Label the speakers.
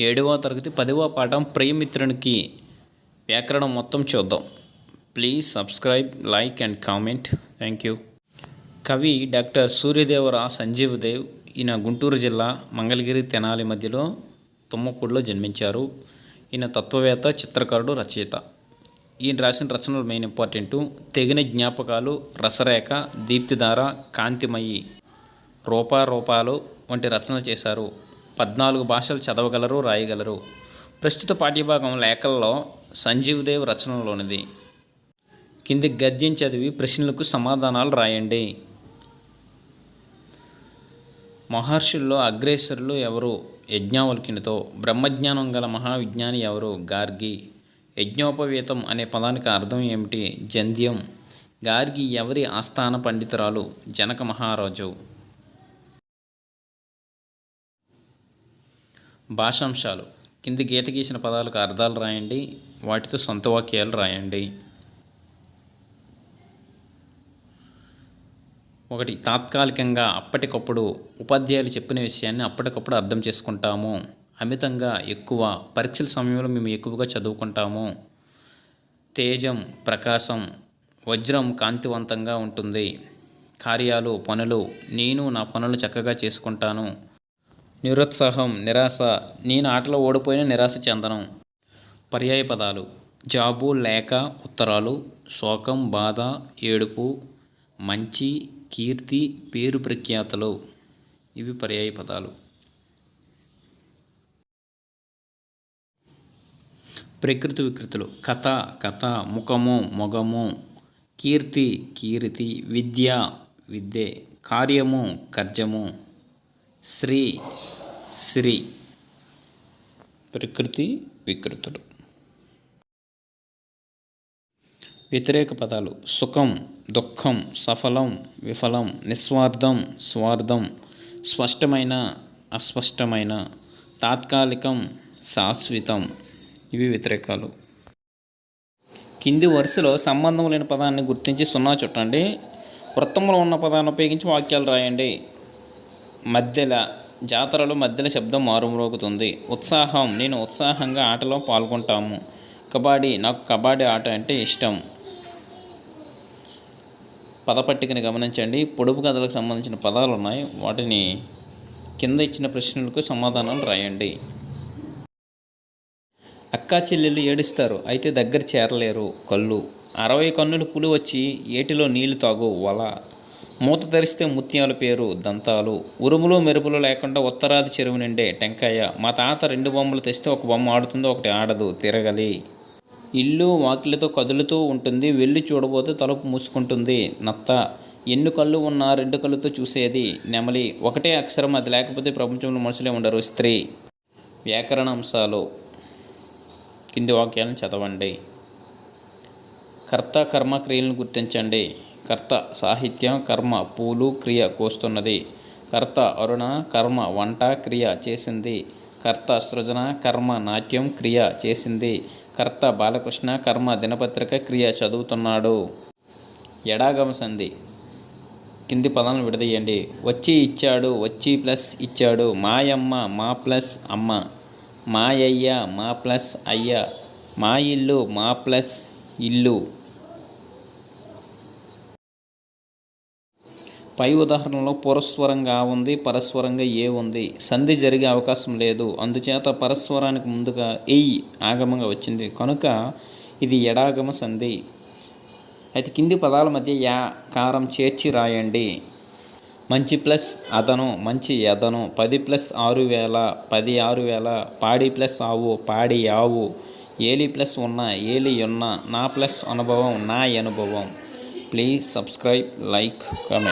Speaker 1: ఏడవ తరగతి పదవ పాఠం ప్రియమిత్రునికి వ్యాకరణం మొత్తం చూద్దాం. Please subscribe like and comment thank you కవి డాక్టర్ సూర్యదేవర సంజీవ్ దేవ్ ఈయన గుంటూరు జిల్లా మంగళగిరి తెనాలి మధ్యలో తుమ్మకూడులో జన్మించారు. ఈయన తత్వవేత్త చిత్రకారుడు రచయిత. ఈయన రాసిన రచనలు మెయిన్ ఇంపార్టెంటు తెగిన జ్ఞాపకాలు రసరేఖ దీప్తిధార కాంతిమయి రూపారూపాలు వంటి రచనలు చేశారు. పద్నాలుగు భాషలు చదవగలరు రాయగలరు. ప్రస్తుత పాఠ్యభాగం లేఖల్లో సంజీవ్ దేవ్ రచనలోనిది. కింది గద్యం చదివి ప్రశ్నలకు సమాధానాలు రాయండి. మహర్షుల్లో అగ్రేసరులు ఎవరు? యజ్ఞవల్కినితో. బ్రహ్మజ్ఞానం గల మహావిజ్ఞాని ఎవరు? గార్గి. యజ్ఞోపవీతం అనే పదానికి అర్థం ఏమిటి? జంధ్యం. గార్గి ఎవరి ఆస్థాన పండితురాలు? జనక మహారాజు. భాషాంశాలు. కింది గీత గీసిన పదాలకు అర్థాలు రాయండి వాటితో సొంత వాక్యాలు రాయండి. ఒకటి తాత్కాలికంగా అప్పటికప్పుడు ఉపాధ్యాయులు చెప్పిన విషయాన్ని అప్పటికప్పుడు అర్థం చేసుకుంటాము. అమితంగా ఎక్కువ పరీక్షల సమయంలో మేము ఎక్కువగా చదువుకుంటాము. తేజం ప్రకాశం వజ్రం కాంతివంతంగా ఉంటుంది. కార్యాలు పనులు నేను నా పనులు చక్కగా చేసుకుంటాను. నిరుత్సాహం నిరాశ. నేను ఆటలో ఓడిపోయిన నిరాశ చెందను. పర్యాయ పదాలు. జాబు లేక ఉత్తరాలు శోకం బాధ ఏడుపు మంచి కీర్తి పేరు ప్రఖ్యాతలు. ఇవి పర్యాయ పదాలు. ప్రకృతి వికృతులు. కథ కథ ముఖము మొగము. కీర్తి కీర్తి. విద్య విద్యే. కార్యము కర్జము శ్రీ శ్రీ. ప్రకృతి వికృతులు వ్యతిరేక పదాలు సుఖం దుఃఖం సఫలం విఫలం నిస్వార్థం స్వార్థం స్పష్టమైన అస్పష్టమైన తాత్కాలికం శాశ్వతం. ఇవి వ్యతిరేకాలు. కింది వరుసలో సంబంధం లేని పదాన్ని గుర్తించి సున్నా చుట్టండి. వృత్తంలో ఉన్న పదాన్ని ఉపయోగించి వాక్యాలు రాయండి. మధ్యల జాతరలో మధ్యల శబ్దం మారుమ్రోగుతుంది. ఉత్సాహం నేను ఉత్సాహంగా ఆటలో పాల్గొంటాము. కబడ్డీ నాకు కబడ్డీ ఆట అంటే ఇష్టం. పదపట్టికని గమనించండి. పొడుపు కథలకు సంబంధించిన పదాలు ఉన్నాయి. వాటిని కింద ఇచ్చిన ప్రశ్నలకు సమాధానాలు రాయండి. అక్కా చెల్లెళ్ళు ఏడుస్తారు. అయితే దగ్గర చేరలేరు. కళ్ళు. అరవై కన్నులు పులి వచ్చి ఏటిలో నీళ్ళు తాగు? వల. మూత తెరిస్తే ముత్యాల పేరు దంతాలు. ఉరుములు మెరుపులు లేకుండా ఉత్తరాది చెరువు నిండే టెంకాయ. మా తాత రెండు బొమ్మలు తెస్తే ఒక బొమ్మ ఆడుతుంది ఒకటి ఆడదు తిరగలి. ఇల్లు వాకిలితో కదులుతూ ఉంటుంది వెళ్ళి చూడబోతే తలుపు మూసుకుంటుంది నత్త. ఎన్ని కళ్ళు ఉన్నా రెండు కళ్ళుతో చూసేది నెమలి. ఒకటే అక్షరం అది లేకపోతే ప్రపంచంలో మనుషులే ఉండరు స్త్రీ. వ్యాకరణ అంశాలు. కింది వాక్యాలను చదవండి. కర్త కర్మ క్రియలను గుర్తించండి. కర్త సాహిత్యం కర్మ పూలు క్రియ కోస్తున్నది. కర్త అరుణ కర్మ వంట క్రియ చేసింది. కర్త సృజన కర్మ నాట్యం క్రియ చేసింది. కర్త బాలకృష్ణ కర్మ దినపత్రిక క్రియ చదువుతున్నాడు. ఎడాగమ సంధి. కింది పదాలను విడదీయండి. వచ్చి ఇచ్చాడు వచ్చి ప్లస్ ఇచ్చాడు. మాయమ్మ మా ప్లస్ అమ్మ. మాయయ్య మా ప్లస్ అయ్య. మా ఇల్లు మా ప్లస్ ఇల్లు. పై ఉదాహరణలో పురస్వరంగా ఉంది పరస్వరంగా ఏ ఉంది? సంధి జరిగే అవకాశం లేదు. అందుచేత పరస్వరానికి ముందుగా ఎయ్ ఆగమంగా వచ్చింది. కనుక ఇది ఎడాగమ సంధి. అయితే కింది పదాల మధ్య యా కారం చేర్చి రాయండి. మంచి ప్లస్ అదను మంచి ఎదను పది ప్లస్ ఆరు వేల పది ఆరు వేల. పాడి ప్లస్ ఆవు పాడి ఆవు. ఏలి ప్లస్ ఉన్న ఏలి ఉన్న. నా ప్లస్ అనుభవం నా అనుభవం. Please subscribe like comment.